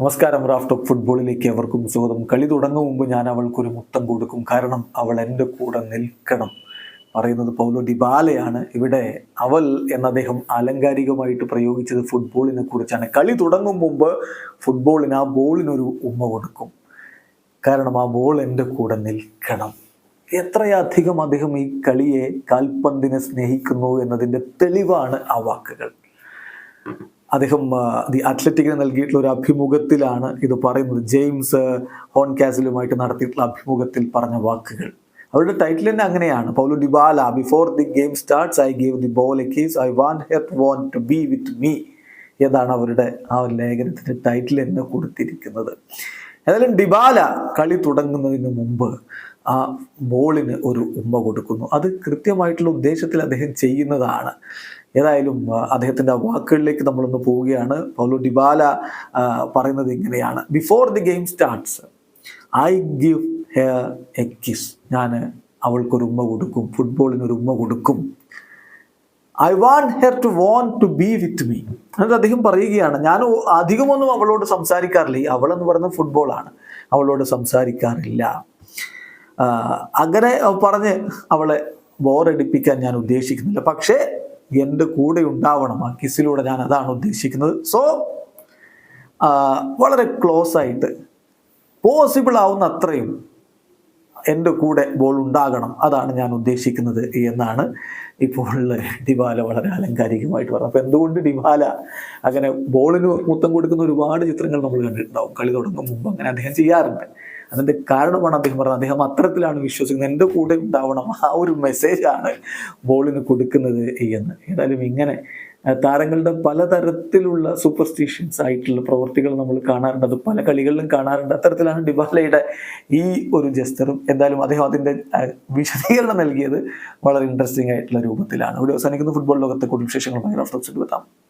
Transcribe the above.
നമസ്കാരം Raf top ഫുട്ബോളിലേക്ക് അവർക്കും സ്വാഗതം. കളി തുടങ്ങും മുമ്പ് ഞാൻ അവൾക്കൊരു മുത്തം കൊടുക്കും. കാരണം അവൾ എന്റെ കൂടെ നിൽക്കണം പറയുന്നത് പൗലോ ഡിബാലയാണ്. ഇവിടെ അവൾ എന്ന അദ്ദേഹം ആലങ്കാരികമായിട്ട് പ്രയോഗിച്ചത് ഫുട്ബോളിനെ കുറിച്ചാണ്. കളി തുടങ്ങും മുമ്പ് ഫുട്ബോളിന് ആ ബോളിനൊരു ഉമ്മ കൊടുക്കും. കാരണം ആ ബോൾ എന്റെ കൂടെ നിൽക്കണം. എത്രയധികം അദ്ദേഹം ഈ കളിയെ കാൽപന്തിനെ സ്നേഹിക്കുന്നു എന്നതിന്റെ തെളിവാണ് ആ വാക്കുകൾ. അദ്ദേഹം ദി അത്ലറ്റിക്കിന് നൽകിയിട്ടുള്ള ഒരു അഭിമുഖത്തിലാണ് ഇത് പറയുന്നത്. ജെയിംസ് ഹോൺ കാസിലുമായിട്ട് നടത്തിയിട്ടുള്ള അഭിമുഖത്തിൽ പറഞ്ഞ വാക്കുകൾ. അവരുടെ ടൈറ്റിൽ തന്നെ അങ്ങനെയാണ്. Paulo Dybala before the game starts I gave the ball a kiss I want her want to be with me എന്നാണ് അവരുടെ ആ ഒരു ലേഖനത്തിന്റെ ടൈറ്റിൽ തന്നെ കൊടുത്തിരിക്കുന്നത്. ഏതായാലും ഡിബാല കളി തുടങ്ങുന്നതിന് മുമ്പ് ആ ബോളിന് ഒരു ഉമ്മ കൊടുക്കുന്നു. അത് കൃത്യമായിട്ടുള്ള ഉദ്ദേശത്തിൽ അദ്ദേഹം ചെയ്യുന്നതാണ്. ഏതായാലും അദ്ദേഹത്തിന്റെ വാക്കുകളിലേക്ക് നമ്മളൊന്ന് പോവുകയാണ്. പൗലോ ഡിബാല പറയുന്നത് ഇങ്ങനെയാണ്. Before the game starts I give her a kiss ഞാൻ അവൾക്കൊരു ഉമ്മ കൊടുക്കും ഫുട്ബോളിന് ഒരു ഉമ്മ കൊടുക്കും. I want her to want to be with me എന്നിട്ട് അദ്ദേഹം പറയുകയാണ് ഞാൻ അധികമൊന്നും അവളോട് സംസാരിക്കാറില്ല. ഈ അവളെന്ന് പറയുന്നത് ഫുട്ബോളാണ് അവളോട് സംസാരിക്കാറില്ല. അങ്ങനെ പറഞ്ഞ് അവളെ ബോറടിപ്പിക്കാൻ ഞാൻ ഉദ്ദേശിക്കുന്നില്ല. പക്ഷേ എന്റെ കൂടെ ഉണ്ടാവണം. ആ കിസിലൂടെ ഞാൻ അതാണ് ഉദ്ദേശിക്കുന്നത്. സോ വളരെ ക്ലോസ് ആയിട്ട് പോസിബിൾ ആവുന്ന അത്രയും എന്റെ കൂടെ ബോൾ ഉണ്ടാകണം. അതാണ് ഞാൻ ഉദ്ദേശിക്കുന്നത് എന്നാണ് ഇപ്പോൾ ഡിബാല വളരെ അലങ്കാരികമായിട്ട് പറഞ്ഞത്. അപ്പോൾ എന്തുകൊണ്ട് ഡിബാല അങ്ങനെ ബോളിന് മുത്തം കൊടുക്കുന്ന ഒരുപാട് ചിത്രങ്ങൾ നമ്മൾ കണ്ടിട്ടുണ്ടാവും. കളി തുടങ്ങും മുമ്പ് അങ്ങനെ അദ്ദേഹം ചെയ്യാറുണ്ട്. അതിന്റെ കാരണമാണ് അദ്ദേഹം പറഞ്ഞത്. അദ്ദേഹം അത്തരത്തിലാണ് വിശ്വസിക്കുന്നത്. എന്റെ കൂടെ ഉണ്ടാവണം. ആ ഒരു മെസ്സേജാണ് ബോളിന് കൊടുക്കുന്നത് എന്ന്. ഏതായാലും ഇങ്ങനെ താരങ്ങളുടെ പലതരത്തിലുള്ള സൂപ്പർസ്റ്റിഷ്യൻസ് ആയിട്ടുള്ള പ്രവൃത്തികൾ നമ്മൾ കാണാറുണ്ട്. അത് പല കളികളിലും കാണാറുണ്ട്. അത്തരത്തിലാണ് ഡിബാലയുടെ ഈ ഒരു ജസ്റ്ററും എന്തായാലും അദ്ദേഹം അതിന്റെ വിശദീകരണം നൽകിയത് വളരെ ഇൻട്രസ്റ്റിംഗ് ആയിട്ടുള്ള രൂപത്തിലാണ്. ഇവിടെ അവസാനിക്കുന്ന. ഫുട്ബോൾ ലോകത്തെ കൂടുതൽ വിശേഷങ്ങളുമായി റഫ്ലക്സ് എടുത്താം